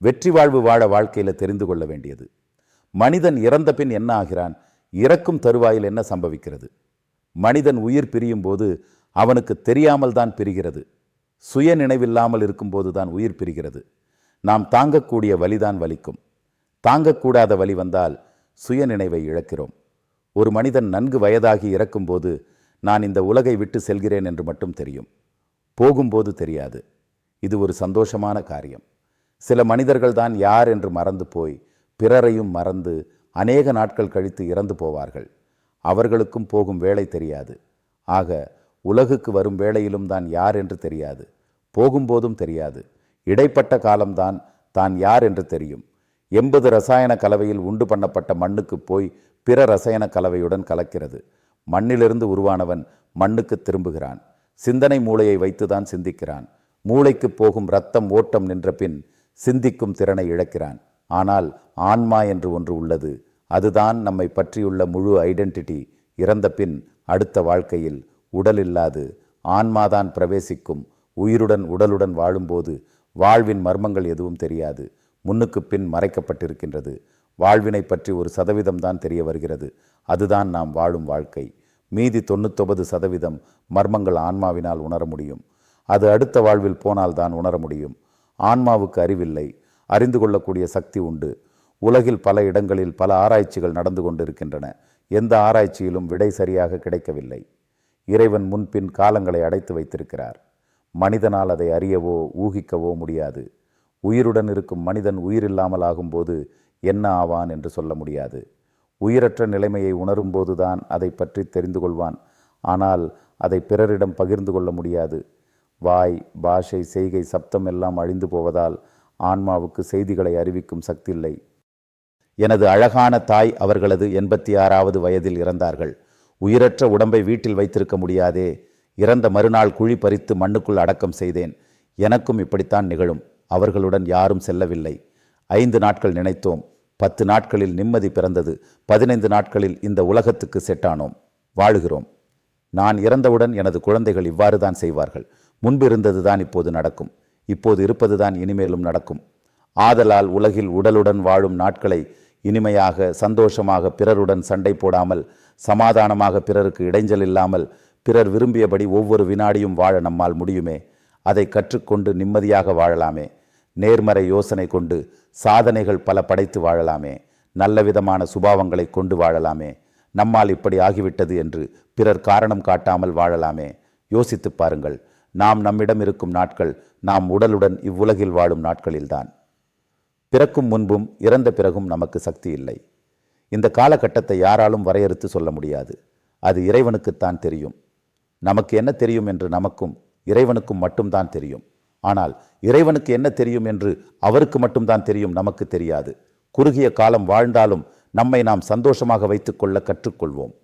வெற்றி வாழ்வு வாழ வாழ்க்கையில் தெரிந்து கொள்ள வேண்டியது. மனிதன் இறந்த பின் என்ன ஆகிறான்? இறக்கும் தருவாயில் என்ன சம்பவிக்கிறது? மனிதன் உயிர் பிரியும் போது அவனுக்கு தெரியாமல் தான் பிரிகிறது. சுய நினைவில்லாமல் இருக்கும்போது தான் உயிர் பிரிகிறது. நாம் தாங்கக்கூடிய வலிதான் வலிக்கும். தாங்கக்கூடாத வலி வந்தால் சுய நினைவை இழக்கிறோம். ஒரு மனிதன் நன்கு வயதாகி இறக்கும்போது நான் இந்த உலகை விட்டு செல்கிறேன் என்று மட்டும் தெரியும். போகும்போது தெரியாது. இது ஒரு சந்தோஷமான காரியம். சில மனிதர்கள் தான் யார் என்று மறந்து போய் பிறரையும் மறந்து அநேக நாட்கள் கழித்து இறந்து போவார்கள். அவர்களுக்கும் போகும் வேலை தெரியாது. ஆக உலகுக்கு வரும் வேளையிலும் தான் யார் என்று தெரியாது. போகும்போதும் தெரியாது. இடைப்பட்ட காலம்தான் தான் யார் என்று தெரியும். எண்பது ரசாயன கலவையில் உண்டு பண்ணப்பட்ட மண்ணுக்கு போய் பிற ரசாயன கலவையுடன் கலக்கிறது. மண்ணிலிருந்து உருவானவன் மண்ணுக்கு திரும்புகிறான். சிந்தனை மூளையை வைத்துதான் சிந்திக்கிறான். மூளைக்கு போகும் ரத்தம் ஓட்டம் நின்ற பின் சிந்திக்கும் திறனை இழக்கிறான். ஆனால் ஆன்மா என்று ஒன்று உள்ளது. அதுதான் நம்மை பற்றியுள்ள முழு ஐடென்டிட்டி. இறந்த பின் அடுத்த வாழ்க்கையில் உடல் இல்லாது ஆன்மாதான் பிரவேசிக்கும் உயிருடன் உடலுடன் வாழும்போது வாழ்வின் மர்மங்கள் எதுவும் தெரியாது. முன்னுக்கு பின் மறைக்கப்பட்டிருக்கின்றது. வாழ்வினை பற்றி ஒரு சதவீதம் தான் தெரிய வருகிறது. அதுதான் நாம் வாழும் வாழ்க்கை. மீதி தொண்ணூத்தொன்பது சதவீதம் மர்மங்கள் ஆன்மாவினால் உணர முடியும். அது அடுத்த வாழ்வில் போனால் தான் உணர முடியும். ஆன்மாவுக்கு அறிவில்லை. அறிந்து கொள்ளக்கூடிய சக்தி உண்டு. உலகில் பல இடங்களில் பல ஆராய்ச்சிகள் நடந்து கொண்டிருக்கின்றன. எந்த ஆராய்ச்சியிலும் விடை சரியாக கிடைக்கவில்லை. இறைவன் முன்பின் காலங்களை அடைத்து வைத்திருக்கிறார். மனிதனால் அதை அறியவோ ஊகிக்கவோ முடியாது. உயிருடன் இருக்கும் மனிதன் உயிரில்லாமல் ஆகும்போது என்ன ஆவான் என்று சொல்ல முடியாது. உயிரற்ற நிலைமையை உணரும்போதுதான் அதை பற்றி தெரிந்து கொள்வான். ஆனால் அதை பிறரிடம் பகிர்ந்து கொள்ள முடியாது. வாய் பாஷை செய்கை சப்தம் எல்லாம் அழிந்து போவதால் ஆன்மாவுக்கு செய்திகளை அறிவிக்கும் சக்தி இல்லை எனது அழகான தாய் அவர்களது எண்பத்தி ஆறாவது வயதில் இறந்தார்கள். உயிரற்ற உடம்பை வீட்டில் வைத்திருக்க முடியாதே இறந்த மறுநாள் குழி பறித்து மண்ணுக்குள் அடக்கம் செய்தேன். எனக்கும் இப்படித்தான் நிகழும். அவர்களுடன் யாரும் செல்லவில்லை. ஐந்து நாட்கள் நினைத்தோம். பத்து நாட்களில் நிம்மதி பிறந்தது. பதினைந்து நாட்களில் இந்த உலகத்துக்கு செட்டானோம். வாழுகிறோம். நான் இறந்தவுடன் எனது குழந்தைகள் இவ்வாறு தான் செய்வார்கள். முன்பு இருந்தது தான் இப்போது நடக்கும். இப்போது இருப்பதுதான் இனிமேலும் நடக்கும். ஆதலால் உலகில் உடலுடன் வாழும் நாட்களை இனிமையாக சந்தோஷமாக பிறருடன் சண்டை போடாமல் சமாதானமாக பிறருக்கு இடைஞ்சல் இல்லாமல் பிறர் விரும்பியபடி ஒவ்வொரு வினாடியும் வாழ நம்மால் முடியுமே. அதை கற்றுக்கொண்டு நிம்மதியாக வாழலாமே. நேர்மறை யோசனை கொண்டு சாதனைகள் பல படைத்து வாழலாமே. நல்ல விதமான சுபாவங்களை கொண்டு வாழலாமே. நம்மால் இப்படி ஆகிவிட்டது என்று பிறர் காரணம் காட்டாமல் வாழலாமே. யோசித்துப் பாருங்கள். நாம் நம்மிடம் இருக்கும் நாட்கள் நாம் உடலுடன் இவ்வுலகில் வாழும் நாட்களில்தான். பிறக்கும் முன்பும் இறந்த பிறகும் நமக்கு சக்தி இல்லை. இந்த காலகட்டத்தை யாராலும் வரையறுத்து சொல்ல முடியாது. அது இறைவனுக்குத்தான் தெரியும். நமக்கு என்ன தெரியும் என்று நமக்கும் இறைவனுக்கும் மட்டும்தான் தெரியும். ஆனால் இறைவனுக்கு என்ன தெரியும் என்று அவருக்கு மட்டும்தான் தெரியும் நமக்கு தெரியாது. குறுகிய காலம் வாழ்ந்தாலும் நம்மை நாம் சந்தோஷமாக வைத்துக்கொள்ள கற்றுக்கொள்வோம்.